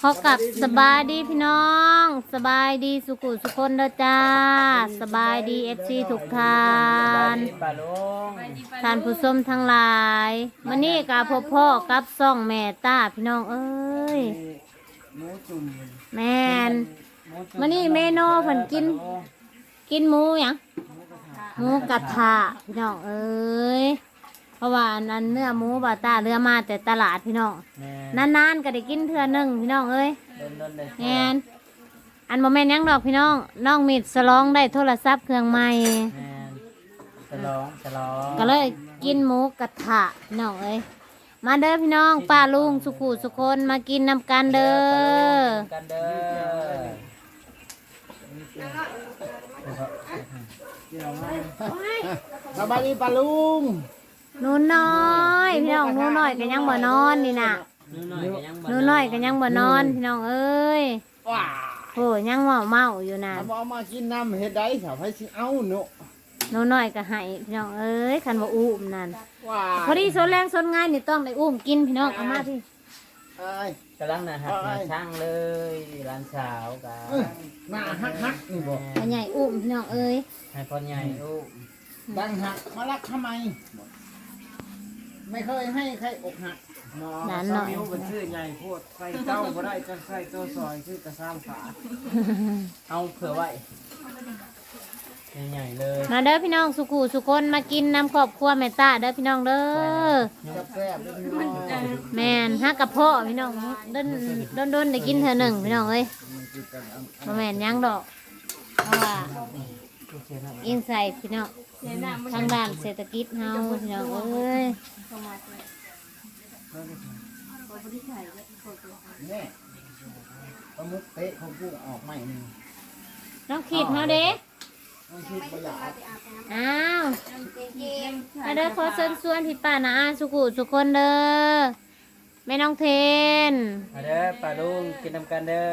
ขอกับสบายดีพี่น้อง สบายดีสุขุสุคนเด้อจ้า สบายดีเอฟซีทุกทานท่านผู้ชมทั้งหลายมื่อนี้กาพบพ่อกับซ่องแม่ตาพี่น้องเอ้ยแม่นมื้อนี้เมนูเพิ่นกิน กินหมูหยังหมูกระทะพี่น้องเอ้ย เพราะว่าอันนั้นเนื้อหมูบาตาเรือมาแต่ตลาดพี่น้องแม่นานๆก็ได้กินเทื่อหนึงพี่น้องเอ้ยโดนโดนเลยแม่นอันบ่แม่นหยังดอกพี่น้องน้องมิดสลองได้โทรศัพท์เครื่องใหม่แม่ฉลองฉลองก็เลยกินหมูกระทะพี่น้องเอ้ยมาเด้อพี่น้องป้าลุงสุขุสุคนมากินนำกันเด้อกันเด้อสบายดีปะลุง หนูน้อยพี่น้องหนูน้อยก็ยังบ่นอนนี่น่ะหนูน้อยก็ยังหนูน้อยก็ยังบ่นอนพี่น้องเอ้ยว้าโอ้ยังเมาเมาอยู่น่ะเอาเอามากินน้ำเฮ็ดได้สาวไผสิเอาเนาะหนูน้อยก็ให้พี่น้องเอ้ยคันว่าอุ้มนั่นว้าพอดีสนแรงสนงานนี่ต้องได้อุ้มกินพี่น้องเอามาพี่เอ้ยกำลังนะหักมาช่างเลยร้านสาวกันเออหน้าฮักฮักๆนี่บ่พ่อใหญ่อุ้มพี่น้องเอ้ยให้พ่อใหญ่ลูกดังหักมารักทำไม ไม่เคยให้ใครอกหักหลานหน่อยวมันชื่อใหญ่โพดใส่เต้าบ่ได้จะใส่ตัวซอยคือกระซ้ำขาเอาเผื่อไว้ใหญ่ๆเลยมาเด้อพี่น้องสุขุสุคนมากินน้ำครอบครัวแม่ตาเด้อพี่น้องเด้อแซ่บๆเด้อพี่น้องแม่นฮักกับพ่อพี่น้องเดินโดนโดนได้กินเธอหนึ่งพี่น้องเอ้ยบ่แม่นหยังดอกเพราะว่าอินใส่พี่น้อง ทางด้านเศรษฐกิจเฮาพี่น้องเอ้ยนี่ปลาหมึกเตะของกูออกใหม่หนึงน้องขีดเฮาเด้มันคิดบ่อยากอ้าวมาเด้อขอเชิญชวนพี่ป้านะอาสุขุสุคนเด้อแม่น้องเทนมาเด้อปลาลุงกินน้ำกันเด้อ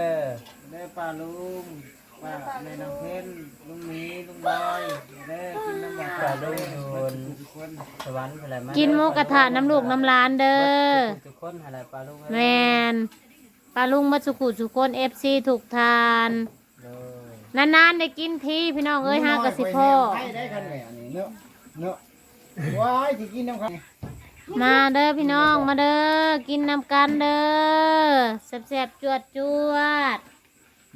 ได้ปลาลุง ป้าแม่น้องเพนลุงหมีลุงบอยได้กินน้ำหวานปลาลุงโดน ทุกคนสวรรค์อะไรมากินหมูกระทะน้ำลูกน้ำลานเด้อ ทุกคนอะไรปลาลุงแมนปลาลุงมาสุขุสุคนเอฟซีถูกทาน เลยนานๆได้กินทีพี่น้องเอ้ยห้ากะสิพ่อ ให้ได้กันแหละนี่เนาะเนาะว้ายสิกินน้ำกันมาเด้อพี่น้องมาเด้อกินน้ำกันเด้อแซ่บๆจวดจวดๆ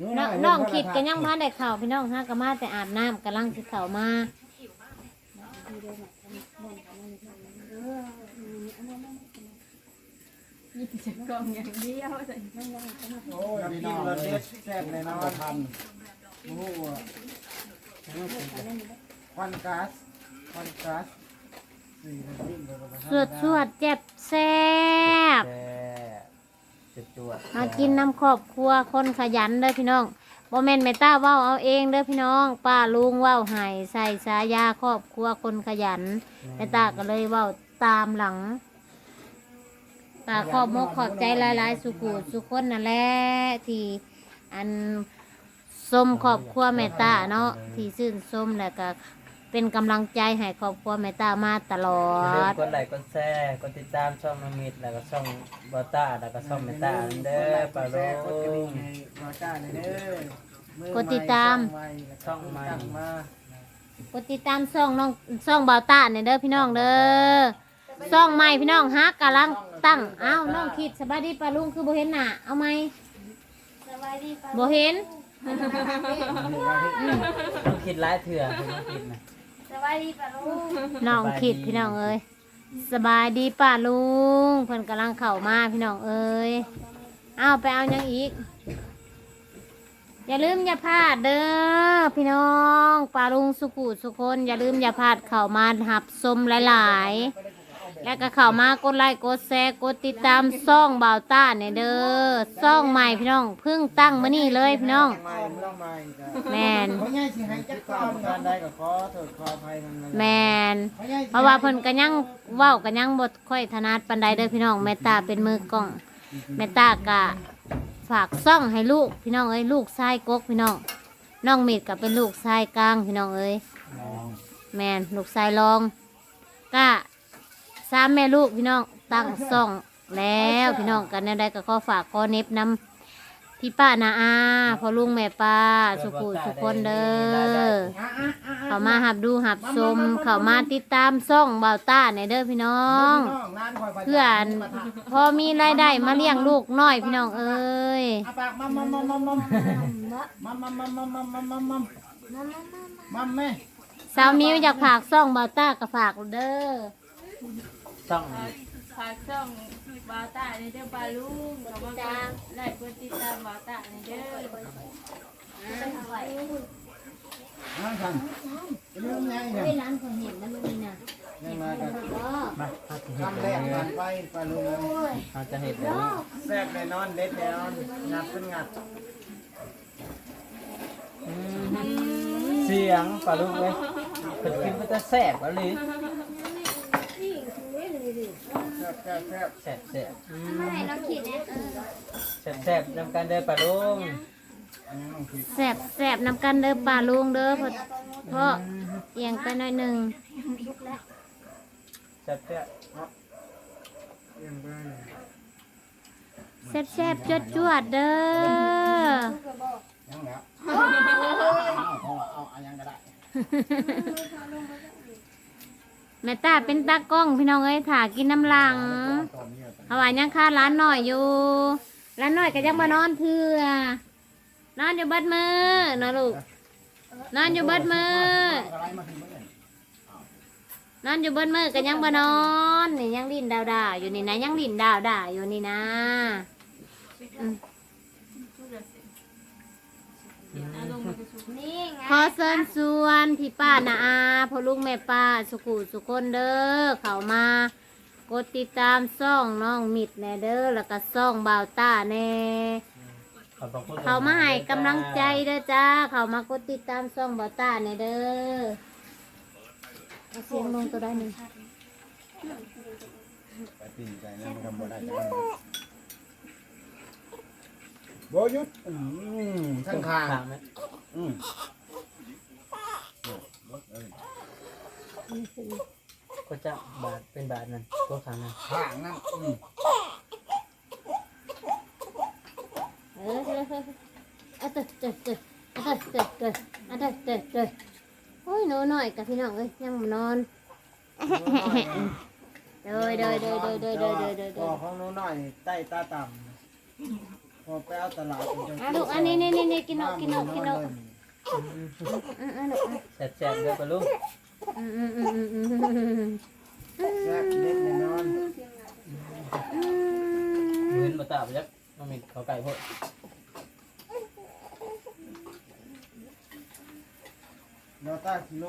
น้องน้องคิดกันยังพันได้เข่าวพี่น้องห้ากะมาแต่อาบน้ำกำลังสิเข่ามาโอ้ยกิพี่นน้องรเลสยเด็ดแซ่บเลยเนาะทันโอ้โหควันก๊าซควันก๊าซสี่นาทีเดี๋ยวก็สวดสวดๆเจ็บแซ่บแซ่ จุดจวดมากินน้ำครอบครัวคนขยันเด้อพี่น้องบ่แม่นแม่ต้าเว้าเอาเองเด้อพี่น้อง ป้าลุงเว้าให้ใส่สายาครอบครัวคนขยันแม่ต้าก็เลยเว้าตามหลังป้าขอบมกขอบใจหลายๆ สุกูสุคนนั่นแหละที่อันสมครอบครัวแม่ต้าเนาะที่ชื่นชมแล้วก็ เป็นกำลังใจให้ครอบครัวแม่ต้ามาตลออย่าลืมด กดไลค์กดแชร์กดติดตามช่องน้องมิดแล้วก็ช่องบอต้าแล้วก็ช่องเมตาเด้อปลาลุกดกระดิ่งงให้รอจ้าเลยเด้อมือกดติดตาม ช่องใหม่ตั้งมากดติดตามช่องน้องช่องเบาต้าเนี่ยเด้อพี่น้องเด้อช่องใหม่พี่น้องฮักกำลังตั้งอ้าวน้องคิดสบายดีปลาลุงคือโบเห็นหน่ะเอาไหมโบเห็น ต้องคิดร้ายเถื่อคุณต้องคิดนะน้องคิดพี่น้องเอ้ยสบายดีป่าลุงเพิ่นกำลังเข่ามาพี่น้องเอ้ยเอาไปเอายังอีก อย่าลืมอย่าพลาดเด้อพี่น้องป่าลุงสุกุสุคน อย่าลืมอย่าพลาดเข่ามาหับสมหลาย ๆ แล้วก็เข้ามากดไลค์กดแชร์กดติดตามซ่องบ่าวต้าเนี่ยเด้อซ่องใหม่พี่น้องเพิ่งตั้งมานี่เลยพี่น้อง ไม่ต้องไม่จ้ะแมนเขาใหญ่สิให้จักตามการได้ก็ขอโทษขออภัยมันแมน เขาใหญ่สิเพราะว่าเพิ่นก็ยังเว้าก็ยังบ่ค่อยถนัดปานใดเด้อพี่น้องแม่ตาเป็นมือกล้องแม่ตากะฝากซ่องให้ลูกพี่น้องเอ้ยลูกชายกกพี่น้องน้องมิดก็เป็นลูกชายกลางพี่น้องเอ้ยแมนลูกชายรองก็ สามแม่ลูกพี่น้องตั้งซ่องแล้วพี่น้องกันได้ก็ขอฝากขอเน็บน้ำพี่ป้านาอาพอลุงแม่ป้าสุขุสุคนเด้อเขามาหับดูหับชมเขามาติดตามซ่องเบาต้าในเด้อพี่น้อง เพื่อนพอมีรายได้มาเลี้ยงลูกน้อยพี่น้องเอ้ยมัมแม่สามิอยากฝากซ่องเบาต้ากับฝากเด้อ ช่องฝากช่องบาวตาในเด้อปาลุงขอบคุณไลค์กดติดตามบาวตาในเด้อนั่งกันเรื่องยังไงร้านคนเห็นนะลุงนี่นะยังมากันมาเขาจะเห็ดคำแรกผ่านไปไปลุงเขาจะเห็ดแบบนี้แซ่บแน่นอนเด็ดแน่นอนงัดเป็นงัดเสียงปลาลูกเลยเพิ่นกินมันจะแซ่บอะไร แซ่บแซ่บแซ่บแซ่บแซ่บอืมเราขีดเนี่ยแซ่บแซ่บนำกันเด้อปลาลุงแสบแสบนำกันเด้อป่าลุงเด้อเพราะเพราะเอียงไปหน่อยหนึ่งแซ่บแซ่บแสบแสบจวดจวดเด้อยังแล้วเอาเอาเอายังก็ได้ แม่ตาเป็นตากล้องพี่น้องเอ้ยถ่ากินน้ำลังเขาว่ายังค่าร้านหน่อยอยู่ ร้านหน่อยก็ยังมานอนเถื่อนอนอยู่เบิดมือนาะลูก นอนอยู่เบิดมือนอนอยู่เบิดมือก็ยังมานอนนี่ยังดินดาวดาอยู่นี่นะยังดินดาวดาอยู่นี่นะ ขอเชิญชวนพี่ป้านาอาพ่อลุงแม่ป้าสุขุสุคนเด้อเขามากดติดตามซ่องน้องมิดแน่เด้อแล้วก็ซ่องบ่าวต้าแน่ขอบพระคุณเขามาให้กำลังใจเด้อจ้า เขามากดติดตามซ่องบ่าวต้าแน่เด้อเอาเสียงลงตัวได้หนึ่งไปตีใจนะมันทำบ่ได้จัง โบยุทธอืมข้างข้างข้างไหมอืมก็จะบาทเป็นบาทนั่นตัวข้างนั่นข้างนั่นอืมเออเออเออเอาเตะเตะเตะเอาเตะเตะเตะเอาเตะเตะเตะโอ้ยหนูหน่อยกับพี่น้องเอ้ยยังบ่นอนเด้อเด้อเด้อเด้อเด้อเด้อเด้อเด้อพเด้ออของหนู้นหน่อยใต้ตาต่ำ พอไปเอาตลาดเป็นจังอะลูกอันนี้นี่นี่นี่กินเอากินเอากินเอาอืมอืมอืมลูกอะแซ่บแซ่บเด้อปลาลุงอืมอืมอืมอืมอืมอืมแซ่บเด็ดแน่นอนเงินมาตาไปยักน้องมิดเขาไก่พดดอต้ากิโล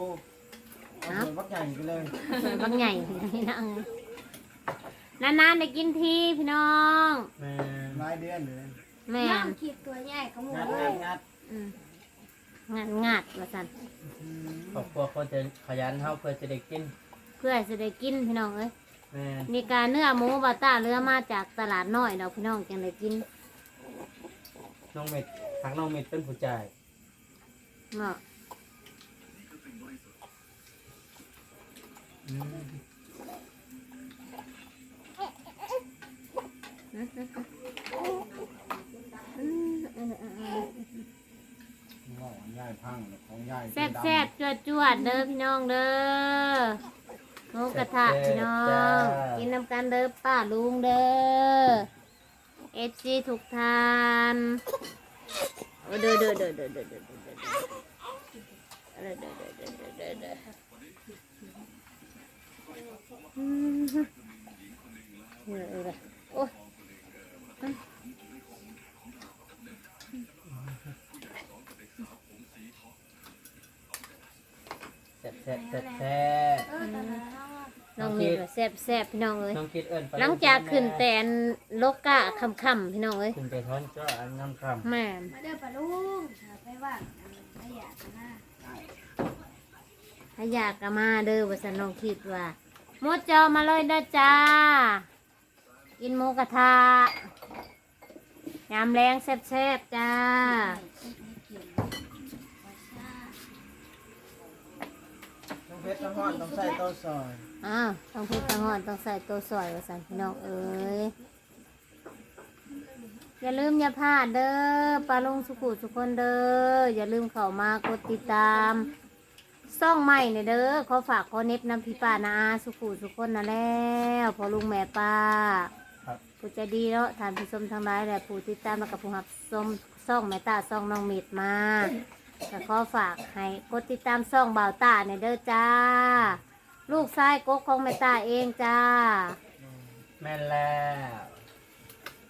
เอาเปิดวักใหญ่ไปเลยสวยบางใหญ่พี่น้องนานๆได้กินทีพี่น้อง แม่รายเดือนเลย แม่นขีดตัวใหญ่ก็หมงัดดเลงัยดงัดอืมงาดงาดว่าสันครอบครัวเขาจะขยันเฮาเพื่อจะได้กินเพื่อจะได้กินพี่น้องเอ้ยแม่นี่การเนื้อหมูบาต้าเรือมาจากตลาดน้อยเราพี่น้องจังได้กินน้องเม็ดทางน้องเม็ดเป็นผู้จ่ายเนาะอืมอื มเออเออเออว่าย่ายพังของย่ายแซ่บแซ่บจวดจวดๆเด้อพี่น้องเด้อหมูกระทะพี่น้อง กินน้ำกันเด้อป้าลุงเด้อเอฟซีทุกทานโอ้เด้อเด้อเด้อเด้อเด้อเด้อเด้อเด้อเด้อเด้อเด้อเด้อเด้อเด้อเด้อเด้อเออเออ โอ้ยแซ่บแซ่บแซ่บแซ่บน้องมีดว่าแซ่บแซ่บพี่น้องเอ้ยน้องคิดเอิ้นไปหลังจากขึ้นแต่นโลกะคำคำๆพี่น้องเอ้ยขึ้นไปท้อนก็อันน้ำคแม่นมาเด้อปลาลุงไปว่างไม่อยากนะถ้าอยากก็มาเด้อว่าสันน้องคิดว่าหมดจอมาเลยเด้อจ้ากินหมูกระทะยามแรงแซ่บๆจ้าต้อ เพชรต้องห่อนต้องใส่โต๊ะซอยอ้าวต้องพูดต้องหอนต้องใส่ตัวสวยว่าสันพี่น้องเอ้ยอย่าลืมอย่าพลาดเด้อปลาลงสุขุทุกคนเด้ออย่าลืมเข้ามากดติดตามซ่องใหม่เนี่ยเด้อขอฝากขอเน็บน้ำพี่ป้านาอาสุขุทุกคนนะแล้วพอลุงแม่ป้าครับ ผู้ใจดีเนาะทานผู้ชมทั้งหลายและผู้ติดตามแล้วกับผู้หับชมซ่องแม่ตาซ่องน้องเม็ดมา ก็ขอฝากให้กดติดตามซ่องบ่าวตาเนี่ยเด้อจ้า ลูกชายกกของแม่ตาเองจ้า แม่นแล้ว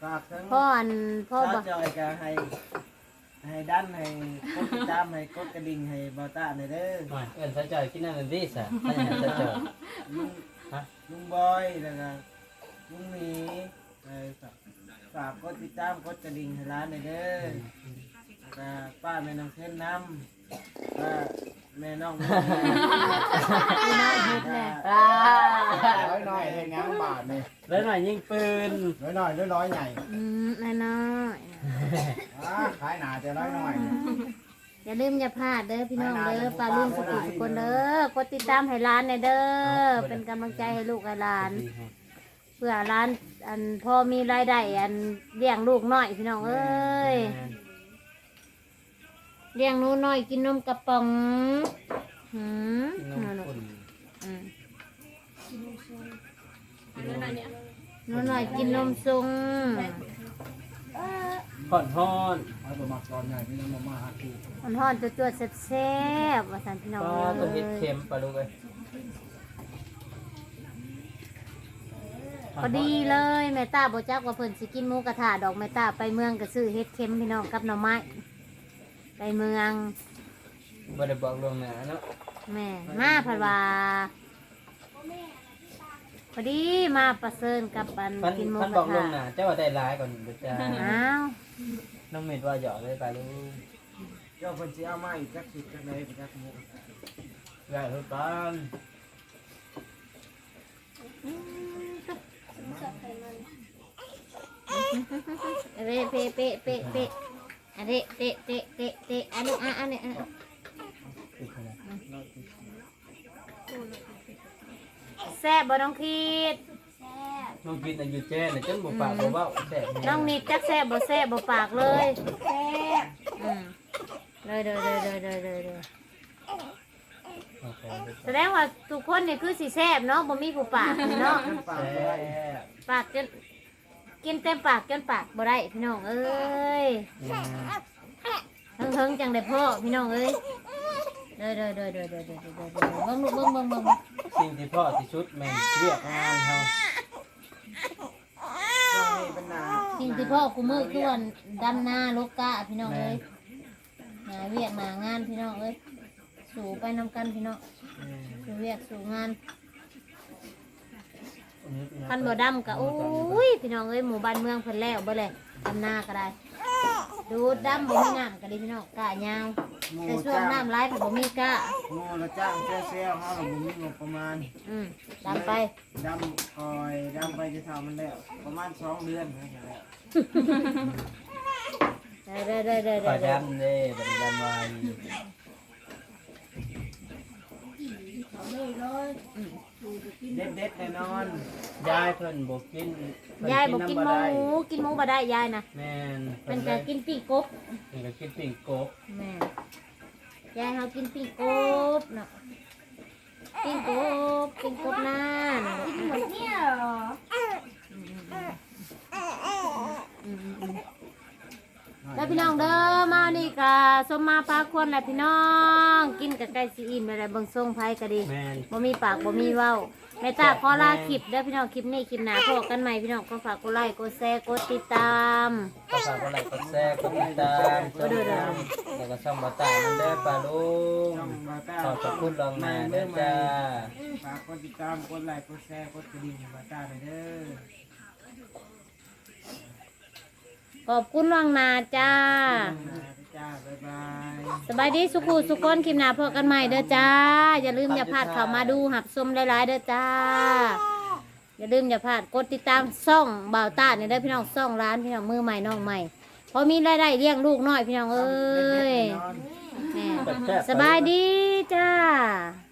ฝากทั้งพ่ออันพ่อพ่อบ่จอยก็ให้ ให้ดันให้กดติดตามให้กดกระดิ่งให้บอต้าในอยเด้อหน่อยเอิ้นซะจ่อยกินนั่นนั่นดิซะถ้าอย่างนั้นซะจ่อย ลุงฮะ ลุงบอยแล้วก็ลุงหมีเอ่อฝากฝากกดติดตามกดกระดิ่งให้ร้านในอยเด้อ แล้วก็ป้าแม่น้องเทนน้ำป้าแม่น้องแม่พี่น้องเฮ็ดแน่อ่าร้อยน้อยเห็นงานบาทนี่แล้วหน่อยยิงปืนร้อยน้อยร้อยร้อยใหญ่อืมน้อยอ่าขายหนาจะร้อยน้อยๆอย่าลืมอย่าพลาดเด้อพี่น้องเด้อปลาลุงสุขุทุกคนเด้อกดติดตามให้ร้านในอยเด้อเป็นกำลังใจให้ลูกให้หลานดีครับเพื่อร้านอันพอมีรายได้อันเลี้ยงลูกน้อยพี่น้องเอ้ย เลี้ยงหนูน้อยกินนมกระป๋องหืมกินนมหนูข้นอืมอันนั้นเนี่ยหนูน้อยกินนมซุงห่อนห่อนเอาตัวมักตอนใหญ่พี่น้องมามาหาคูมันห่อนจวดๆแซ่บๆว่าสันพี่น้องก็เอ้ต้องเห็ดยเค็มปลาลูกเลยพอดีเลยแม่ตาบ่จักว่าเพิ่นสิกินหมูกระทะดอกแม่ตาไปเมืองก็ซื้อเฮ็ดเค็มพี่น้องกับหน่อไม้ ไปเมืองบ่ได้บอกลวงหน้าเนาะแม่มาผัดว่าพอดีมาประเสริญกับอันพันกินหมูพันกบระอกลวทะงหน้าเจ้าว่าได้ร้ายก่อนเดี๋ยวจะอ้าวน้องเม็ดว่าหยอกเลยปลาลูกเจ้าคนสิเอามาอีกจักสิบจักไหนไปจักหมุกได้ทุกกันเป๊ะเป๊ะเป๊ะเป๊ะเป๊ะ อันนี้เตะเตะเตะเตะอันนี้อะอันนี้อะติดขนาดแซ่บบ่น้องคิด น้องกินอายุเจนน่ะจนบ่ปากบ่เว้าแซ่บแน่น้องนิดจักแซ่บบ่แซ่บบ่ปากเลยแซ่บอืมเลยเลยเลยเลยเลยเลยเลยโอเคแสดงว่าทุกคนนี่คือสิแซ่บเนาะบ่มีผู้ปากนี่เนาะฝากแซ่ไว้บปากจน กินเต็มปากจนปากบ่ได้พี่น้องเอ้ยอืมเฮิงจังได้พ่อพี่น้องเอ้ยเด้อเด้อเด้อเด้อเด้อเด้อเด้อเด้อเด้อเบิ่งลูกเบิ่งเบิ่งเบิ่งสิ่งที่พ่อที่สุดแม่นเรียกงานเฮาช่วงนี้เป็นหนาสิ่งที่พ่อกูมือคือวันดำหน้าลกกะพี่น้องเอ้ยหาเวียกหางานพี่น้องเอ้ยสู่ไปนำกันพี่น้องสู่เวียกสู่งาน คันบ่ดำกะอุ้ยพี่น้องเอ้ยหมู่บ้านเมืองเพิ่นแล้วบ่เลยดำหน้าก็ได้ ดูดดำบ่มีน้ำก็ดีพี่น้องกะยาวหมูแต่ช่วงจ้างน้ำไหลายเพิ่นบ่มีกะหมูละจ้างเซลเซลเขาเราบ่มีงบประมาณอืมดำไป ดำคอยดำไปจะทำมันแล้ว ประมาณสองเดือนนั่นแหละเด้อเด้อเด้อขอเด้อดำเด้บ่ได้ เด็ดเด็ดๆแน่นอนยายเพิ่นบ่กินเพิ่ยายบอกกินหำมูได้กินหมูบ่ได้ยายนะแม่นเป็นแต่กินปีกกบเพิ่นก็กินปิ่งกบแม่ยายเขากินปีกกบเนาะปีกกบปีกกบหน้าน่ะหมดเนี่ยเหรออืมๆแล้ว พี่น้องเด้อมานี่กะสมมาปลาควรแหละพี่น้อง กินกับไก่ซีอิ่มอะไรเบิ่งทรงไผก็ดีแม่น บ่มีปากบ่มีเว้าแม่ตาขอลาคลิปเด้อพี่น้องคลิปนี้คลิปหน้าพบกันใหม่พี่น้องก็ฝากกดไลค์กดแชร์กดติดตามก็ฝากกดไลค์กดแชร์กดติดตามกดติดตามแล้วก็ช่องบ่ตามันเด้อปลาลุงช่องบาต้าขอบพระคุณลองมาเด้อจ้า ฝากกดติดตามกดไลค์กดแชร์กดกระดิ่งให้บาต้าเลยเด้อ ขอบคุณล่วงหน้าจ้า จ้าบ๊ายบาย สบายดีสุขุสุขคนคลิปหน้าพบกันใหม่เด้อจ้า อย่าลืมอย่าพลาดเข้ามาดูหับชมหลายๆเด้อจ้า อย่าลืมอย่าพลาดกดติดตามซ่องบ่าวตาเนี่ยเด้อพี่น้องซ่องร้านพี่น้องมือใหม่น้องใหม่พอมีรายได้เลี้ยงลูกน้อยพี่น้องเอ้ยแน่นอนแหม่สบายดีจ้าส